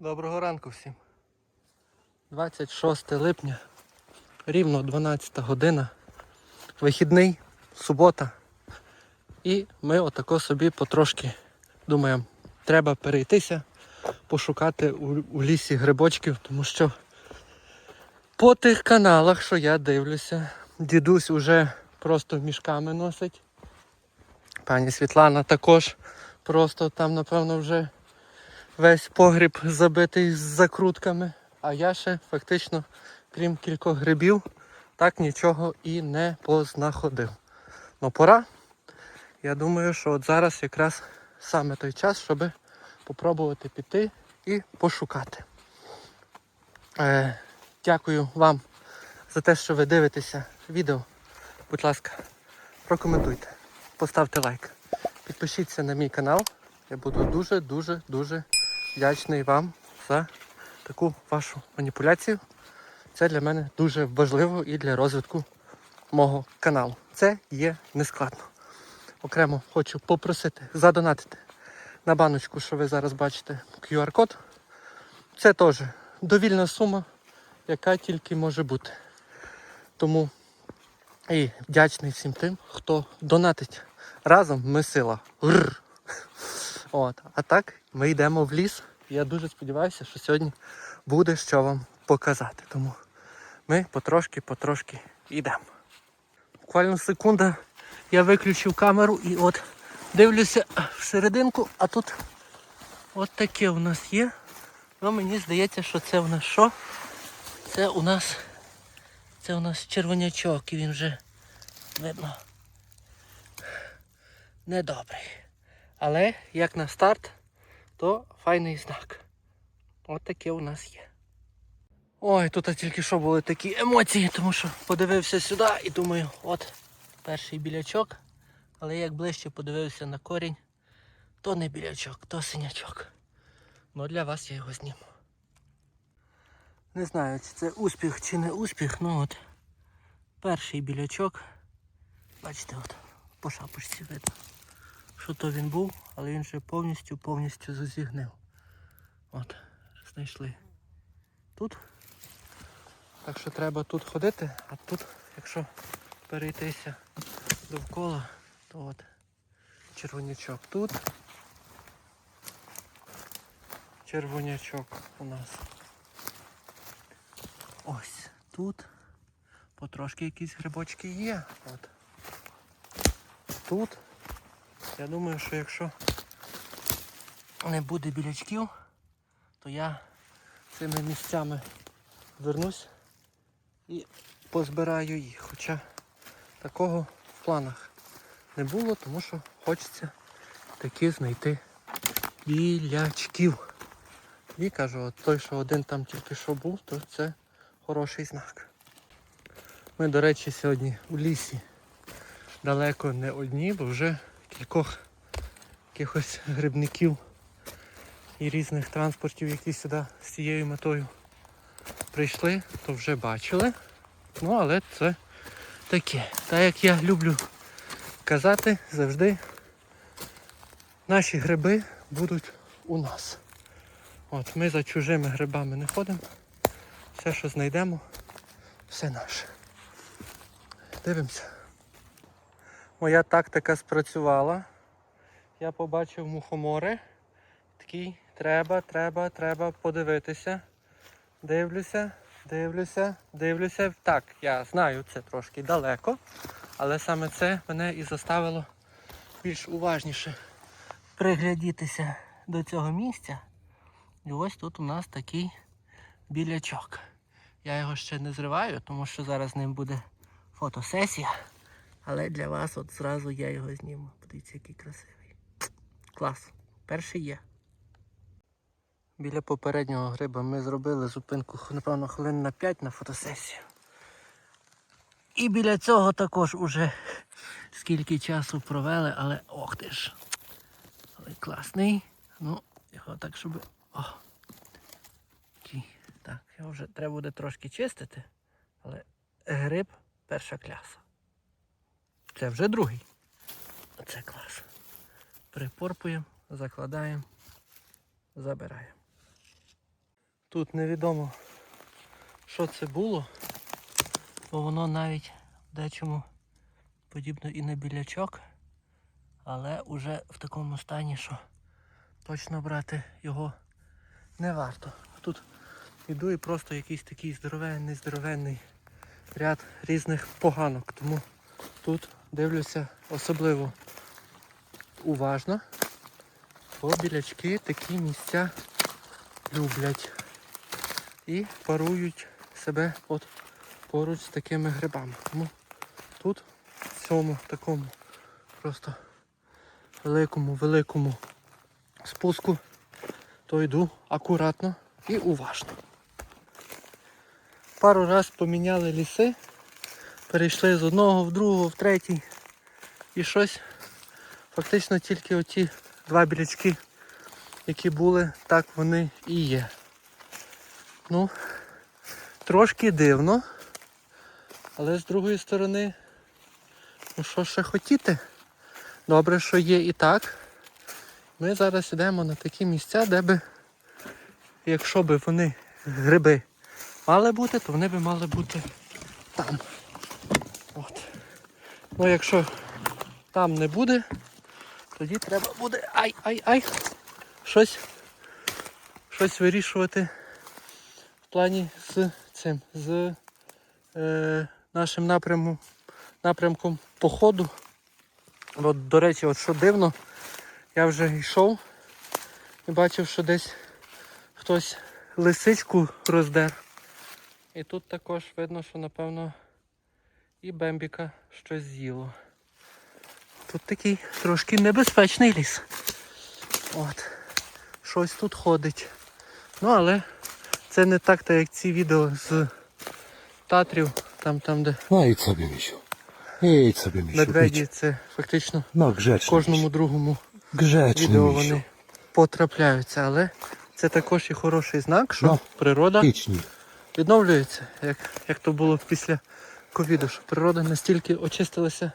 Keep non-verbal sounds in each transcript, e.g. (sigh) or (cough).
Доброго ранку всім. 26 липня, рівно 12 година, вихідний, субота. І ми отако собі потрошки думаємо, треба перейтися, пошукати у, у лісі грибочків, тому що по тих каналах, що я дивлюся, дідусь уже просто мішками носить. Пані Світлана також просто там, напевно, вже весь погріб забитий з закрутками, а я ще фактично, крім кількох грибів, так нічого і не познаходив. Ну пора. Я думаю, що от зараз якраз саме той час, щоб попробувати піти і пошукати. Е, дякую вам за те, що ви дивитеся відео. Будь ласка, прокоментуйте, поставте лайк, підпишіться на мій канал. Я буду дуже-дуже дуже вдячний вам за таку вашу маніпуляцію. Це для мене дуже важливо і для розвитку мого каналу. Це є нескладно. Окремо хочу попросити задонатити на баночку, що ви зараз бачите, QR-код. Це теж довільна сума, яка тільки може бути. Тому і вдячний всім тим, хто донатить. Разом ми сила. Гррр. От. А так, ми йдемо в ліс. Я дуже сподіваюся, що сьогодні буде що вам показати. Тому ми потрошки-потрошки йдемо. Буквально секунда я виключив камеру і от дивлюся всерединку, а тут от таке у нас є. Ну мені здається, що це у нас що? Це у нас це у нас червонячок і він вже видно недобрий. Але як на старт, то файний знак. От таке у нас є. Ой, тут тільки що були такі емоції, тому що подивився сюди і думаю, от перший білячок. Але як ближче подивився на корінь, то не білячок, то синячок. Ну для вас я його зніму. Не знаю, чи це успіх чи не успіх, ну от перший білячок. Бачите, от по шапочці видно що то він був, але він вже повністю повністю зазігнив. От, знайшли тут. Так що треба тут ходити, а тут, якщо перейтися довкола, то от червонячок тут. Червонячок у нас. Ось тут. Потрошки якісь грибочки є. От. Тут. Я думаю, що якщо не буде білячків, то я цими місцями вернусь і позбираю їх. Хоча такого в планах не було, тому що хочеться таки знайти білячків. І кажу, от той, що один там тільки що був, то це хороший знак. Ми, до речі, сьогодні у лісі далеко не одні, бо вже кількох якихось грибників і різних транспортів, які сюди з цією метою прийшли, то вже бачили. Ну, але це таке. Так як я люблю казати, завжди наші гриби будуть у нас. От Ми за чужими грибами не ходимо. Все, що знайдемо, все наше. Дивимося. Моя тактика спрацювала. Я побачив мухомори. Такий треба, треба, треба подивитися. Дивлюся, дивлюся, дивлюся. Так, я знаю, це трошки далеко, але саме це мене і заставило більш уважніше приглядітися до цього місця. І ось тут у нас такий білячок. Я його ще не зриваю, тому що зараз з ним буде фотосесія. Але для вас от зразу я його зніму. Подивіться, який красивий. Клас. Перший є. Біля попереднього гриба ми зробили зупинку, напевно, хвилин на 5 на фотосесію. І біля цього також уже скільки часу провели, але ох ти ж. Але класний. Ну, його так, щоб... О. Так, його вже треба буде трошки чистити, але гриб перша кляса. Це вже другий. Оце клас. Припорпуємо, закладаємо, забираємо. Тут невідомо, що це було, бо воно навіть дечому подібно і на білячок, але уже в такому стані, що точно брати його не варто. Тут іду і просто якийсь такий здоровенний, здоровенний ряд різних поганок. Тому тут дивлюся особливо уважно, бо білячки такі місця люблять і парують себе от поруч з такими грибами. Тому тут, в цьому такому просто великому, великому спуску, то йду акуратно і уважно. Пару раз поміняли ліси, перейшли з одного в другого, в третій. І щось фактично тільки оті два білячки, які були, так вони і є. Ну, трошки дивно. Але з другої сторони, ну що ще хотіти? Добре, що є і так. Ми зараз йдемо на такі місця, де би, якщо би вони гриби мали бути, то вони би мали бути там. Ну якщо там не буде, тоді треба буде ай-ай-ай щось, щось вирішувати в плані з цим, з е, нашим напрямом, напрямком походу. От, до речі, от що дивно, я вже йшов і бачив, що десь хтось лисичку роздер. І тут також видно, що напевно і Бембіка щось з'їло. Тут такий трошки небезпечний ліс. От. Щось тут ходить. Ну але це не так, так як ці відео з Татрів, там, там де No idź sobie, misiu. Idź sobie, misiu. медведі, це фактично grzecznie. кожному другому misiu. Відео вони потрапляються. Але це також і хороший знак, що Ну, природа відновлюється, як, як то було після ковіду, що природа настільки очистилася,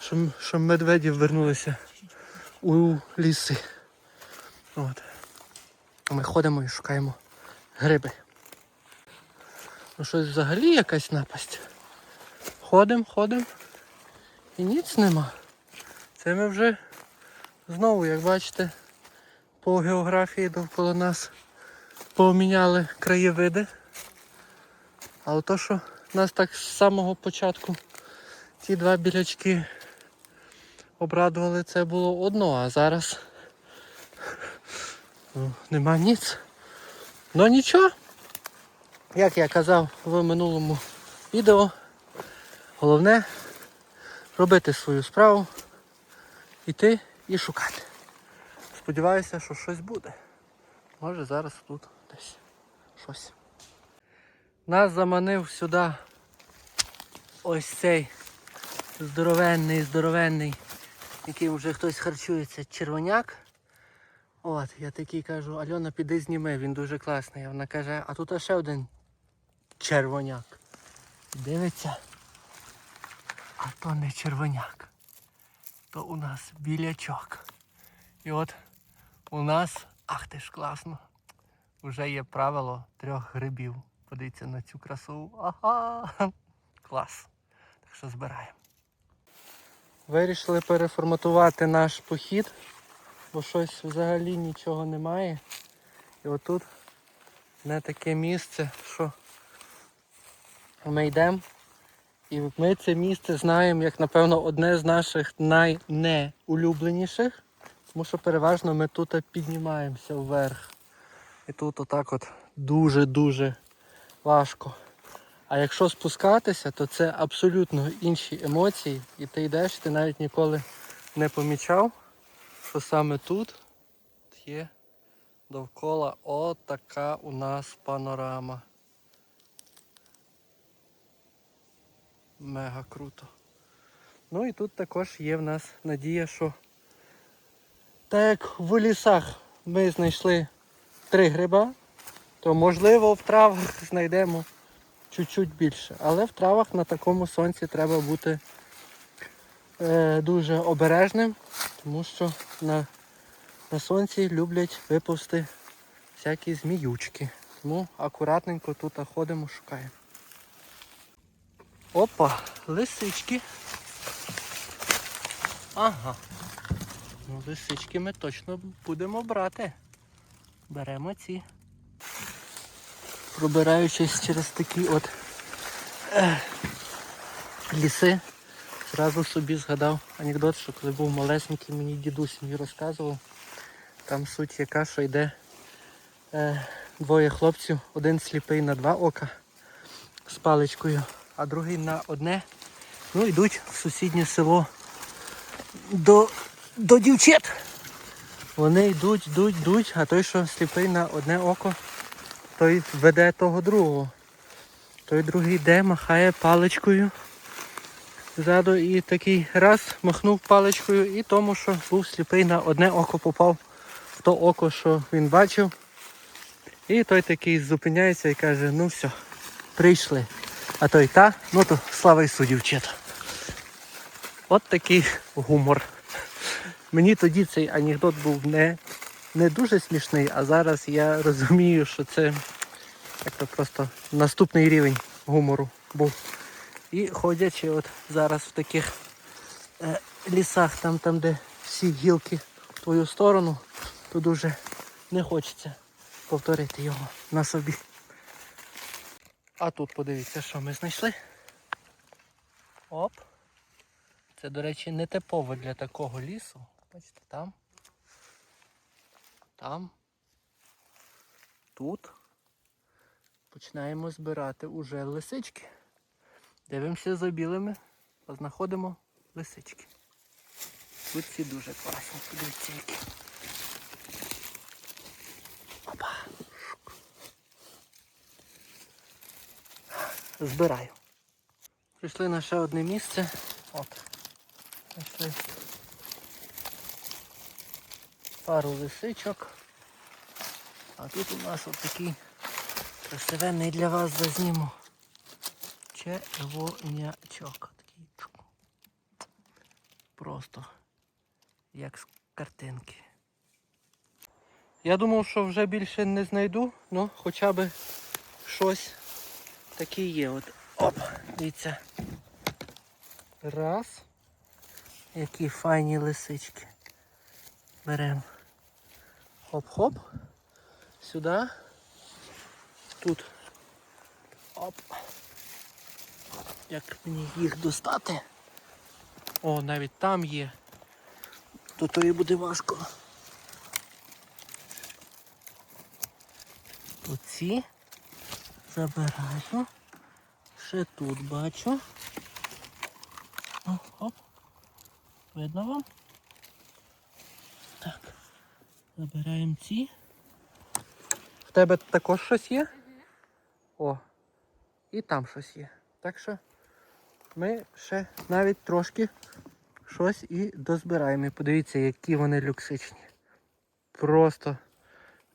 що, що медведі вернулися у ліси. От. Ми ходимо і шукаємо гриби. Ну щось взагалі якась напасть. Ходимо, ходимо і ніц нема. Це ми вже знову, як бачите, по географії довкола нас поміняли краєвиди. Але то, що нас так з самого початку ті два білячки обрадували, це було одно, а зараз ну, нема ніц. Ну нічого. Як я казав в минулому відео, головне робити свою справу, іти і шукати. Сподіваюся, що щось буде. Може зараз тут десь щось. Нас заманив сюди ось цей здоровенний, здоровенний, яким вже хтось харчується, червоняк. От, я такий кажу, Альона, піди зніми, він дуже класний. Вона каже, а тут ще один червоняк. Дивиться. А то не червоняк. То у нас білячок. І от у нас, ах ти ж класно, вже є правило трьох грибів. Подивіться на цю красу. Ага. Клас. Так що збираємо. Вирішили переформатувати наш похід, бо щось взагалі нічого немає. І отут не таке місце, що ми йдемо. І ми це місце знаємо як, напевно, одне з наших найнеулюбленіших, тому що переважно ми тут піднімаємося вверх. І тут отак от дуже-дуже важко. А якщо спускатися, то це абсолютно інші емоції. І ти йдеш, ти навіть ніколи не помічав, що саме тут є довкола отака у нас панорама. Мега круто. Ну і тут також є в нас надія, що так як в лісах ми знайшли три гриба, то можливо в травах (laughs) знайдемо чуть-чуть більше. Але в травах на такому сонці треба бути е, дуже обережним, тому що на, на сонці люблять виповзти всякі зміючки. Тому акуратненько тут ходимо, шукаємо. Опа, лисички. Ага. Ну, лисички ми точно будемо брати. Беремо ці. Пробираючись через такі от ліси, зразу собі згадав анекдот, що коли був малесенький, мені дідусь мені розказував. Там суть яка, що йде е, двоє хлопців, один сліпий на два ока з паличкою, а другий на одне. Ну, йдуть в сусіднє село до, до дівчат. Вони йдуть, йдуть, йдуть, а той, що сліпий на одне око, той веде того другого. Той другий йде, махає паличкою ззаду і такий раз махнув паличкою і тому, що був сліпий на одне око попав в то око, що він бачив. І той такий зупиняється і каже, ну все, прийшли. А той та, ну то слава Ісу, дівчата. От такий гумор. Мені тоді цей анекдот був не, не дуже смішний, а зараз я розумію, що це як то просто наступний рівень гумору був. І ходячи от зараз в таких е, лісах, там, там, де всі гілки в твою сторону, то дуже не хочеться повторити його на собі. А тут подивіться, що ми знайшли. Оп. Це, до речі, не типово для такого лісу. Бачите, там. Там. Тут. Починаємо збирати уже лисички. Дивимося за білими, а знаходимо лисички. Тут ці дуже класні, подивіться які. Опа. Збираю. Прийшли на ще одне місце. От. Знайшли пару лисичок. А тут у нас от такий красивенний для вас зазніму. Червонячок. Просто як з картинки. Я думав, що вже більше не знайду, але хоча б щось таке є. От. Оп, дивіться. Раз. Які файні лисички. Беремо. Хоп-хоп. Сюди. Тут. Оп. Як мені їх достати? О, навіть там є. То то і буде важко. Тут ці забираю. Ще тут бачу. О, оп. Видно вам? Так. Забираємо ці. В тебе також щось є? О. І там щось є. Так що ми ще навіть трошки щось і дозбираємо. І подивіться, які вони люксичні. Просто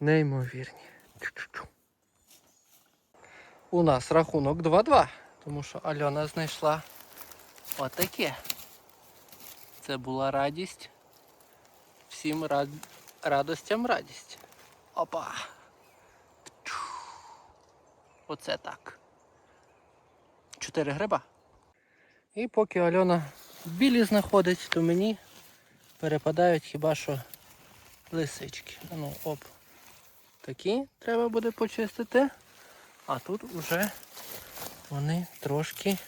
неймовірні. Чу-чу-чу. У нас рахунок 2-2, тому що Альона знайшла отаке. Це була радість. Всім рад... радостям радість. Опа. Оце так. Чотири гриба. І поки Альона білі знаходить, то мені перепадають хіба що лисички. Ну, оп. Такі треба буде почистити. А тут вже вони трошки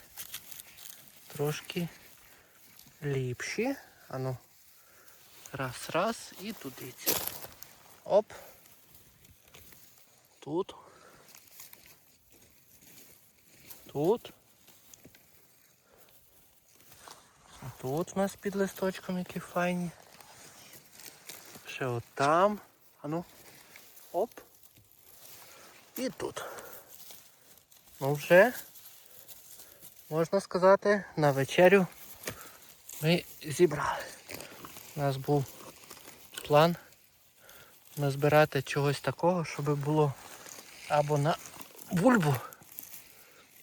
трошки ліпші. Ану. Раз, раз і туди. Оп. Тут. Тут. Тут у нас під листочком які файні. Ще от там. Ану. Оп. І тут. Ну вже, можна сказати, на вечерю ми зібрали. У нас був план назбирати чогось такого, щоб було або на бульбу,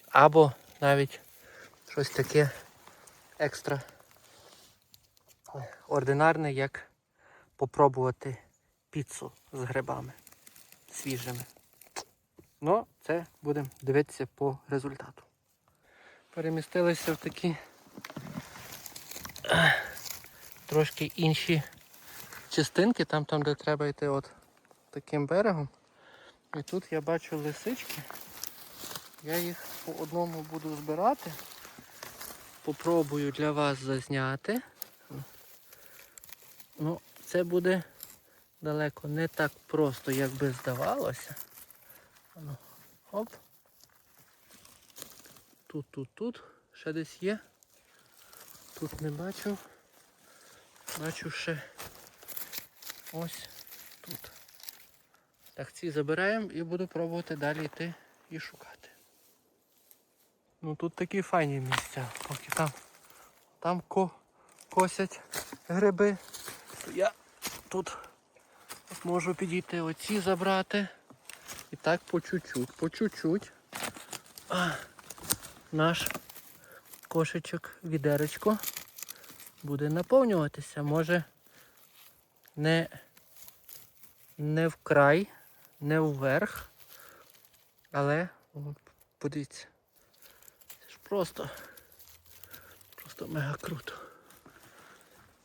або навіть щось таке екстра ординарне, як попробувати піцу з грибами свіжими. Ну, це будемо дивитися по результату. Перемістилися в такі трошки інші частинки, там, там де треба йти от таким берегом. І тут я бачу лисички. Я їх по одному буду збирати. Попробую для вас зазняти. Ну, це буде далеко не так просто, як би здавалося. Ану, оп. Тут, тут, тут. Ще десь є. Тут не бачив. Бачу ще ось тут. Так, ці забираємо і буду пробувати далі йти і шукати. Ну тут такі файні місця, поки там, там ко, косять гриби, то я тут можу підійти оці забрати. І так по чуть-чуть, по чуть-чуть. Наш кошечок, відеречко буде наповнюватися. Може не, не вкрай, не вверх. Але подивіться. Це ж просто, просто мега круто.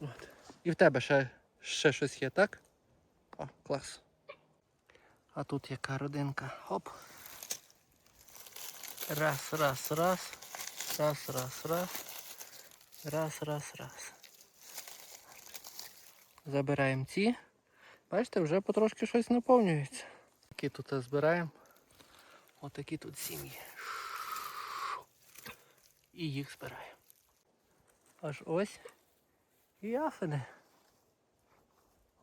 От. І в тебе ще, ще щось є, так? О, клас. А тут яка родинка. Хоп. Раз, раз, раз. Раз, раз, раз. Раз, раз, раз. Забираємо ці. Бачите, вже потрошки щось наповнюється. Які тут збираємо. Отакі тут сім'ї. І їх збираємо. Аж ось. І афини.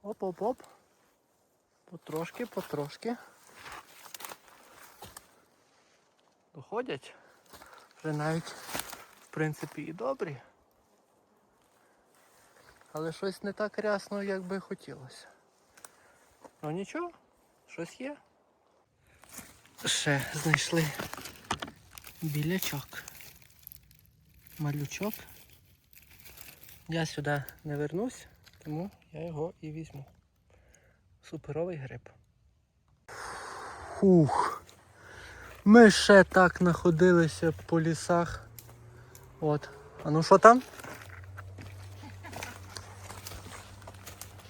Оп-оп-оп. Потрошки, потрошки. Доходять. Вже навіть, в принципі, і добрі. Але щось не так рясно, як би хотілося. Ну нічого, щось є. Ще знайшли білячок. Малючок. Я сюди не вернусь, тому я його і візьму. Суперовий гриб. Фух. Ми ще так находилися по лісах. От. А ну що там?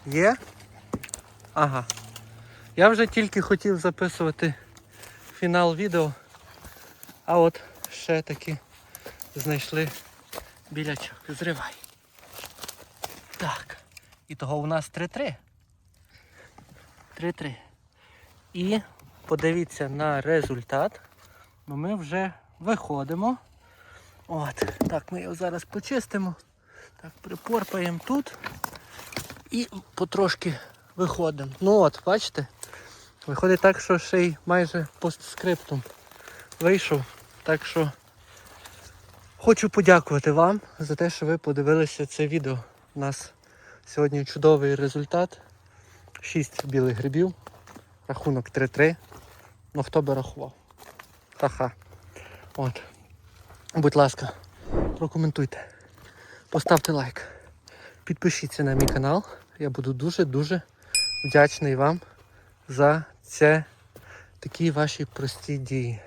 Є? Ага. Я вже тільки хотів записувати фінал відео. А от ще таки знайшли білячок. Зривай. Так. І того у нас 3-3. 3-3. І подивіться на результат. Бо ми вже виходимо. От, так, ми його зараз почистимо. Так, припорпаємо тут. І потрошки виходимо. Ну от, бачите? Виходить так, що ще й майже постскриптум вийшов. Так що хочу подякувати вам за те, що ви подивилися це відео. У нас сьогодні чудовий результат. 6 білих грибів. Рахунок 3-3. Ну хто би рахував? Ха-ха. От. Будь ласка, прокоментуйте. Поставте лайк. Підпишіться на мій канал. Я буду дуже-дуже вдячний вам за це такі ваші прості дії.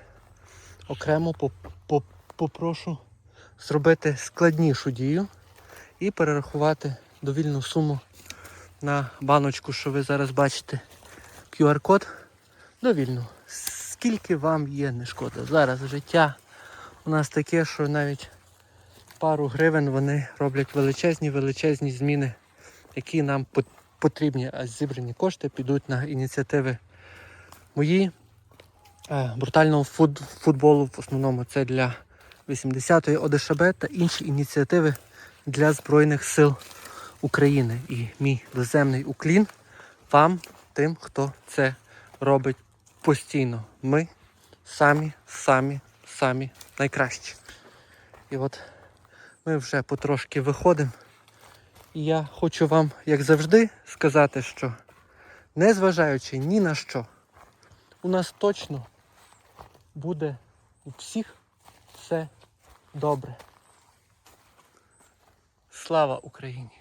Окремо поп- поп- попрошу зробити складнішу дію і перерахувати довільну суму на баночку, що ви зараз бачите. QR-код довільно. Скільки вам є не шкода. Зараз життя у нас таке, що навіть пару гривень вони роблять величезні величезні зміни, які нам потрібні, зібрані кошти підуть на ініціативи мої е, брутального футболу. В основному це для 80-ї ОДШБ та інші ініціативи для Збройних сил України. І мій доземний уклін вам, тим, хто це робить постійно. Ми самі, самі, самі найкращі. І от ми вже потрошки виходимо. І я хочу вам, як завжди, сказати, що незважаючи ні на що, у нас точно буде у всіх все добре. Слава Україні!